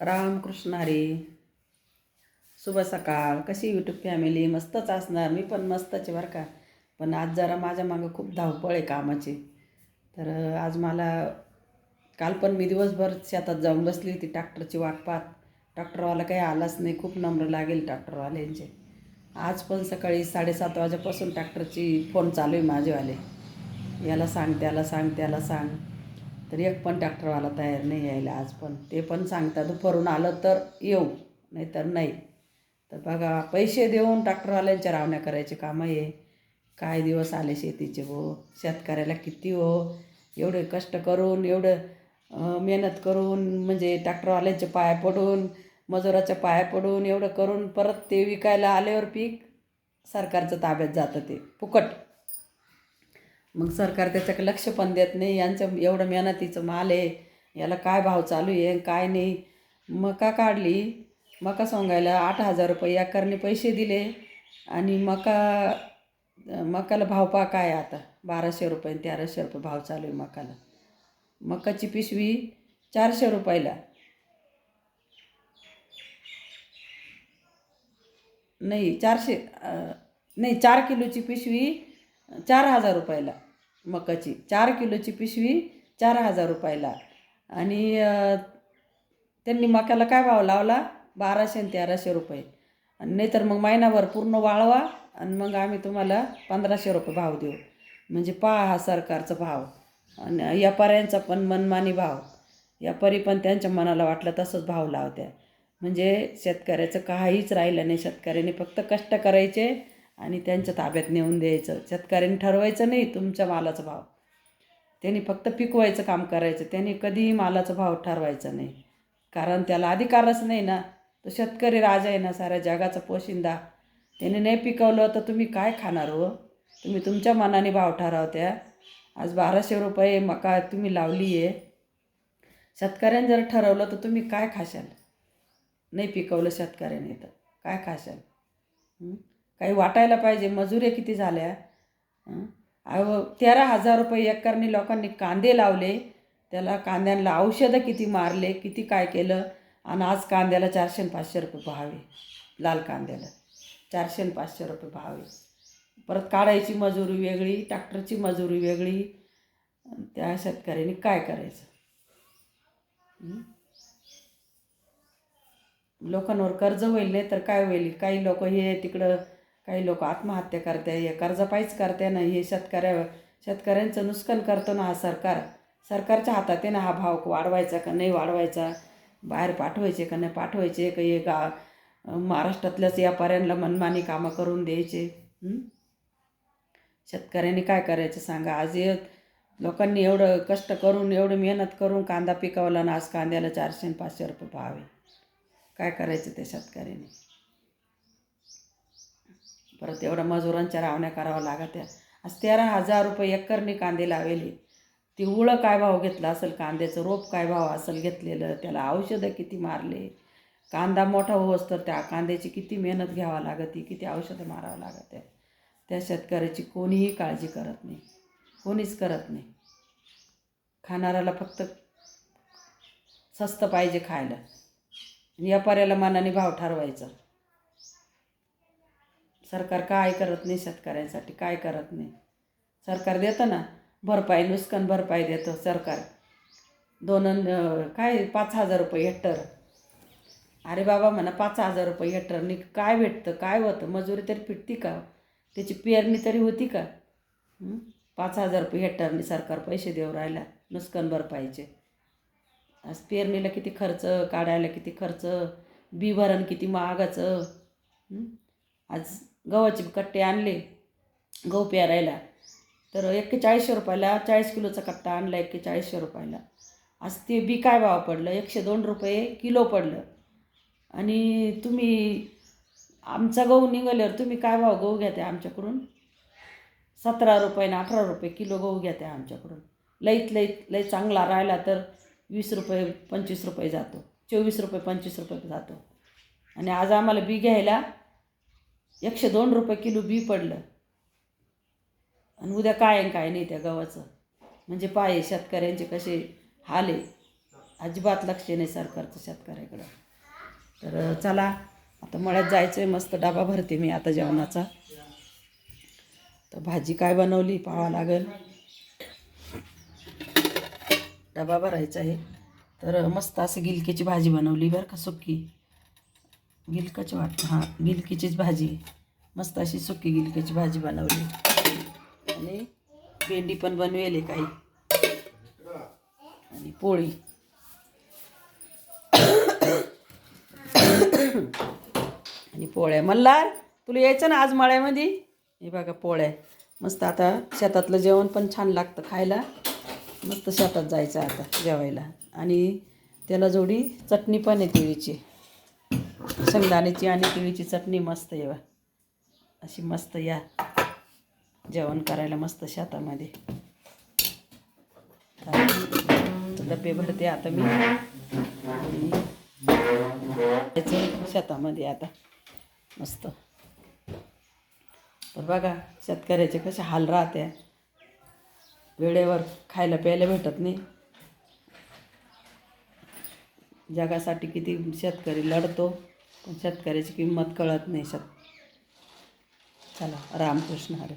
रामकृष्ण हरी शुभ सकाळ. कशी यूट्यूब फॅमिली मस्तच असणार. मी पण मस्तच बरं का. पण आज जरा माझ्या मागं खूप धावपळ आहे कामाची. तर आज मला काल पण मी दिवसभर शेतात जाऊन बसली होती ट्रॅक्टरची वाट पाहत ट्रॅक्टरवाला काही आलाच नाही. खूप नंबर लागेल ट्रॅक्टरवाल्यांचे. आज पण सकाळी साडेसात वाजेपासून ट्रॅक्टरची फोन चालू आहे माझेवाले. याला सांग त्याला सांग त्याला सांग. तर एक पण ट्रॅक्टरवाला तयार नाही यायला आज पण. ते पण सांगतात दुपारून आलं तर येऊ नाहीतर नाही. तर बघा पैसे देऊन ट्रॅक्टरवाल्यांच्या रावण्या करायचे कामं आहे काय दिवस आले शेतीचे हो शेतकऱ्याला किती हो? एवढे कष्ट करून एवढं मेहनत करून म्हणजे ट्रॅक्टरवाल्यांच्या पाया पडून मजुराच्या पाया पडून एवढं करून परत ते विकायला आल्यावर पीक सरकारच्या ताब्यात जातं ते. फुकट. मग सरकार त्याच्याकडे लक्ष पण देत नाही. यांचं एवढं मेहनतीचं माल आहे. याला काय भाव चालू आहे काय नाही. मका काढली? मका सोंगायला? आठ हजार रुपये एकरने पैसे दिले. आणि मका मकाला भाव पा काय आता? बाराशे रुपये आणि तेराशे रुपये भाव चालू आहे मकाला मकाची पिशवी? चारशे रुपयाला. नाही चारशे नाही चार किलोची पिशवी चार हजार रुपयाला. मकाची. चार किलोची पिशवी चार हजार रुपयाला. आणि त्यांनी मक्याला काय भाव लावला? बाराशे आणि तेराशे रुपये. आणि नाहीतर मग महिनाभर पूर्ण वाळवा आणि मग आम्ही तुम्हाला पंधराशे रुपये भाव देऊ. म्हणजे पहा हा सरकारचा भाव. आणि व्यापाऱ्यांचा पण मनमानी भाव. व्यापारी पण त्यांच्या मनाला वाटलं तसंच भाव लावत्या. म्हणजे शेतकऱ्याचं काहीच राहिलं नाही. शेतकऱ्याने फक्त कष्ट करायचे आणि त्यांच्या ताब्यात नेऊन द्यायचं. शेतकऱ्यांनी ठरवायचं नाही तुमच्या मालाचा भाव. त्यांनी फक्त पिकवायचं काम करायचं. त्यांनी कधीही मालाचा भाव ठरवायचा नाही. कारण त्याला अधिकारच नाही ना. तो शेतकरी राजा आहे ना साऱ्या जगाचा पोशिंदा. त्याने नाही पिकवलं तर तुम्ही काय खाणार हो? तुम्ही तुमच्या मनाने भाव ठरवत्या. आज बाराशे रुपये मका तुम्ही लावली आहे शेतकऱ्याने जर ठरवलं तर तुम्ही काय खाशाल? नाही पिकवलं शेतकऱ्याने तर. काय खाशाल? काही वाटायला पाहिजे. मजुऱ्या किती झाल्या? अहो तेरा हजार रुपये एकरनी लोकांनी कांदे लावले. त्याला कांद्यांना औषधं किती मारले किती काय केलं? आणि आज कांद्याला चारशे आणि पाचशे रुपये भावे लाल कांद्याला चारशे आणि पाचशे रुपये भावे परत काढायची मजुरी वेगळी ट्रॅक्टरची मजुरी वेगळी. त्या शेतकऱ्यांनी काय करायचं? लोकांवर कर्ज होईल नाही तर काय होईल? काही लोक हे तिकडं काही लोक आत्महत्या करते हे कर्जपाईच करते ना हे शेतकऱ्या शेतकऱ्यांचं नुकसान करतो ना हा सरकार. सरकारच्या हातात आहे ना हा भाव वाढवायचा का नाही वाढवायचा? बाहेर पाठवायचे का नाही पाठवायचे? का हे गा महाराष्ट्रातल्याच व्यापाऱ्यांना मनमानी कामं करून द्यायचे? शेतकऱ्यांनी काय करायचं सांगा? आज हे लोकांनी एवढं कष्ट करून एवढं मेहनत करून कांदा पिकवला ना आज कांद्याला चारशे आणि पाचशे रुपये भाव आहे. काय करायचं त्या शेतकऱ्याने? परत एवढ्या मजुरांच्या रावण्या कराव्या लागत्या आज तेरा हजार रुपये एकरने कांदे लावेले. ती उळं काय भाव घेतला असेल? कांद्याचं रोप काय भाव असेल घेतलेलं? त्याला औषधं किती मारले? कांदा मोठा होस तर त्या कांद्याची किती मेहनत घ्यावं लागते? किती औषधं मारावं लागत आहे त्या शेतकऱ्याची कोणीही काळजी करत नाही. कोणीच करत नाही. खाणाऱ्याला फक्त स्वस्त पाहिजे खायला. व्यापाऱ्याला मनाने भाव ठरवायचा. सरकार काय करत नाही शेतकऱ्यांसाठी काय करत नाही. सरकार देतं ना भरपाई नुकसान भरपाई देतं सरकार. दोन काय पाच हजार रुपये हेक्टर. अरे बाबा म्हणा पाच हजार रुपये हेक्टरनी काय भेटतं काय होतं? मजुरी तरी फिटती का? त्याची पेरणी तरी होती का? पाच हजार रुपये हेक्टरनी सरकार पैसे देऊ राहिला नुकसान भरपाईचे. आज पेरणीला किती खर्च काढायला किती खर्च बी भरण किती महागाचं. आज गव्हाचे कट्टे आणले गहू पेरायला. तर एक्केचाळीसशे रुपयाला चाळीस किलोचा कट्टा आणला एक्केचाळीसशे रुपयाला. आज ते बी काय भाव पडलं? एकशे दोन रुपये किलो पडलं. आणि तुम्ही आमचा गहू निघाल्यावर तुम्ही काय भाव गहू घेता आमच्याकडून? सतरा रुपये ना अठरा रुपये किलो गहू घेता आमच्याकडून. लईत लईत लई चांगला राहिला तर वीस रुपये पंचवीस रुपये जातो. चोवीस रुपये पंचवीस रुपये जातो. आणि आज आम्हाला बी घ्यायला एकशे दोन रुपये किलो बी पडलं. आणि उद्या काय आणि काय नाही त्या गव्हाचं. म्हणजे पाय शेतकऱ्यांचे कसे हाल आहे. अजिबात लक्ष नाही सरकारचं शेतकऱ्याकडं. तर चला आता मळ्यात जायचं आहे मस्त डबा भरते मी आता जेवणाचा. तर भाजी काय बनवली? पाहावं लागेल. डबा भरायचा आहे. तर मस्त असं गिलकीची भाजी बनवली बरं का सुक्की. गिलकच वाट हां गिलकीचीच भाजी. मस्त अशी सुकी गिलकीची भाजी बनवली. आणि भेंडी पण बनवेली काही. आणि पोळी. आणि पोळ्या. मल्हार तुला यायचं ना आज मळ्यामध्ये? हे बघा पोळ्या. मस्त आता शेतातलं जेवण पण छान लागतं खायला. मस्त शेतात जायचं आता जेवायला. आणि त्याला जोडी चटणी पण आहे तिळीची शेंगदाण्याची आणि केळीची चटणी मस्त आहे अशी मस्त या. जेवण करायला मस्त शेतामध्ये. डबे भरते आता मी. शेतामध्ये आता मस्त. तर बघा शेतकऱ्याचे कसे हाल राहते. वेळेवर खायला प्यायला भेटत नाही. जगासाठी किती शेतकरी लढतो. पण शेतकऱ्याची किंमत कळत नाही शेत चला रामकृष्ण हरे.